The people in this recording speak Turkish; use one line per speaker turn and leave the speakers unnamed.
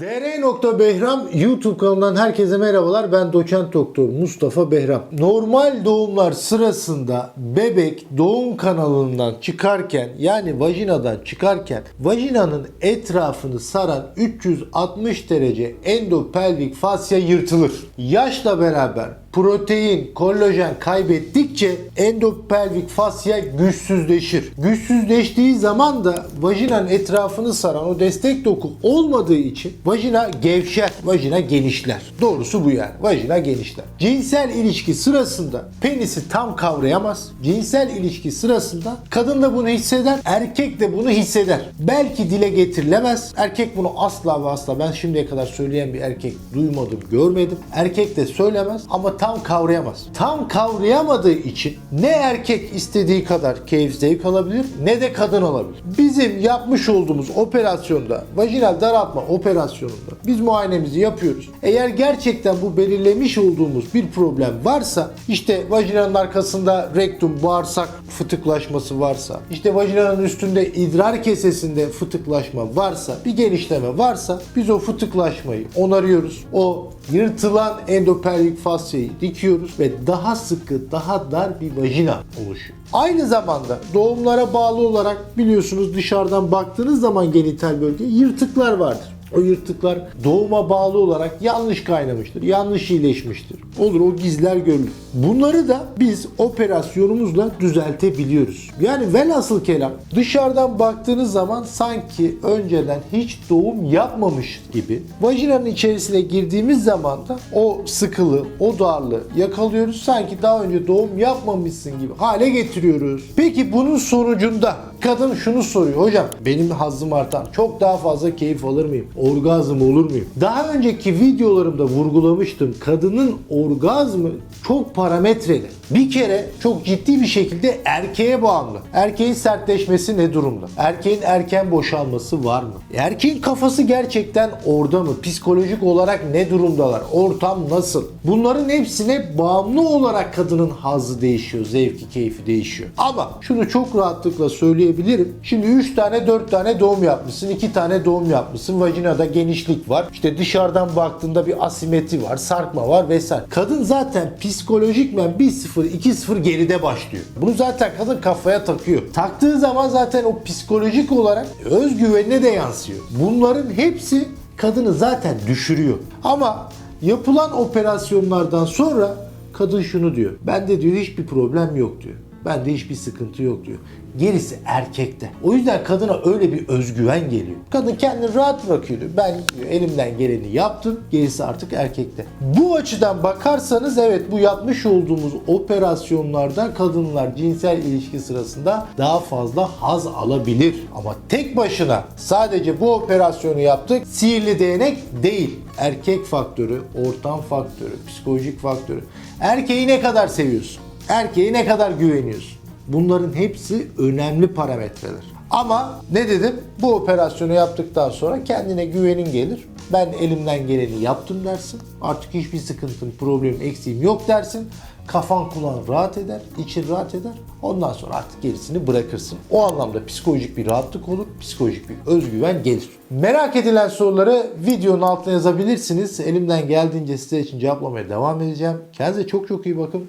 dr.behram YouTube kanalından herkese merhabalar. Ben doçent doktor Mustafa Behram. Normal doğumlar sırasında bebek doğum kanalından çıkarken yani vajinadan çıkarken vajinanın etrafını saran 360 derece endopelvik fasya yırtılır. Yaşla beraber protein, kollajen kaybettikçe endopelvik fasya güçsüzleşir. Güçsüzleştiği zaman da vajinanın etrafını saran o destek doku olmadığı için vajina gevşer, vajina genişler. Doğrusu bu yani. Vajina genişler. Cinsel ilişki sırasında penisi tam kavrayamaz. Cinsel ilişki sırasında kadın da bunu hisseder, erkek de bunu hisseder. Belki dile getirilemez. Erkek bunu asla ve asla ben şimdiye kadar söyleyen bir erkek duymadım, görmedim. Erkek de söylemez ama tam kavrayamaz. Tam kavrayamadığı için ne erkek istediği kadar keyif zevk alabilir ne de kadın olabilir. Bizim yapmış olduğumuz operasyonda, vajinal daraltma operasyonunda biz muayenemizi yapıyoruz. Eğer gerçekten bu belirlemiş olduğumuz bir problem varsa işte vajinanın arkasında rektum, bağırsak fıtıklaşması varsa, işte vajinanın üstünde idrar kesesinde fıtıklaşma varsa, bir genişleme varsa biz o fıtıklaşmayı onarıyoruz. O yırtılan endopelvik fasyayı dikiyoruz ve daha sıkı, daha dar bir vajina oluşuyor. Aynı zamanda doğumlara bağlı olarak biliyorsunuz dışarıdan baktığınız zaman genital bölge yırtıklar vardır. O yırtıklar doğuma bağlı olarak yanlış kaynamıştır, yanlış iyileşmiştir. Olur o gizler görülür. Bunları da biz operasyonumuzla düzeltebiliyoruz. Yani velhasıl kelam dışarıdan baktığınız zaman sanki önceden hiç doğum yapmamış gibi vajinanın içerisine girdiğimiz zaman da o sıkılığı, o darlığı yakalıyoruz. Sanki daha önce doğum yapmamışsın gibi hale getiriyoruz. Peki bunun sonucunda kadın şunu soruyor. Hocam benim hazzım artar. Çok daha fazla keyif alır mıyım? Orgazm olur muyum? Daha önceki videolarımda vurgulamıştım. Kadının orgazmı çok parametreli. Bir kere çok ciddi bir şekilde erkeğe bağımlı. Erkeğin sertleşmesi ne durumda? Erkeğin erken boşalması var mı? Erkeğin kafası gerçekten orada mı? Psikolojik olarak ne durumdalar? Ortam nasıl? Bunların hepsine bağımlı olarak kadının hazzı değişiyor. Zevki, keyfi değişiyor. Ama şunu çok rahatlıkla söyleyebilirim. Şimdi 3 tane 4 tane doğum yapmışsın. 2 tane doğum yapmışsın. Vajinada genişlik var. İşte dışarıdan baktığında bir asimetri var. Sarkma var vesaire. Kadın zaten psikolojikmen 1-0 2-0 geride başlıyor. Bunu zaten kadın kafaya takıyor. Taktığı zaman zaten o psikolojik olarak özgüvenine de yansıyor. Bunların hepsi kadını zaten düşürüyor. Ama yapılan operasyonlardan sonra kadın şunu diyor. Bende diyor hiçbir problem yok diyor. Bende hiçbir sıkıntı yok diyor. Gerisi erkekte. O yüzden kadına öyle bir özgüven geliyor. Kadın kendini rahat bırakıyor diyor. Ben diyor, elimden geleni yaptım. Gerisi artık erkekte. Bu açıdan bakarsanız evet bu yapmış olduğumuz operasyonlarda kadınlar cinsel ilişki sırasında daha fazla haz alabilir. Ama tek başına sadece bu operasyonu yaptık. Sihirli değnek değil. Erkek faktörü, ortam faktörü, psikolojik faktörü. Erkeği ne kadar seviyorsun? Erkeğe ne kadar güveniyorsun? Bunların hepsi önemli parametreler. Ama ne dedim? Bu operasyonu yaptıktan sonra kendine güvenin gelir. Ben elimden geleni yaptım dersin. Artık hiçbir sıkıntım, problemim, eksiğim yok dersin. Kafan kulağın rahat eder, için rahat eder. Ondan sonra artık gerisini bırakırsın. O anlamda psikolojik bir rahatlık olur, psikolojik bir özgüven gelir. Merak edilen soruları videonun altına yazabilirsiniz. Elimden geldiğince sizler için cevaplamaya devam edeceğim. Kendinize çok çok iyi bakın.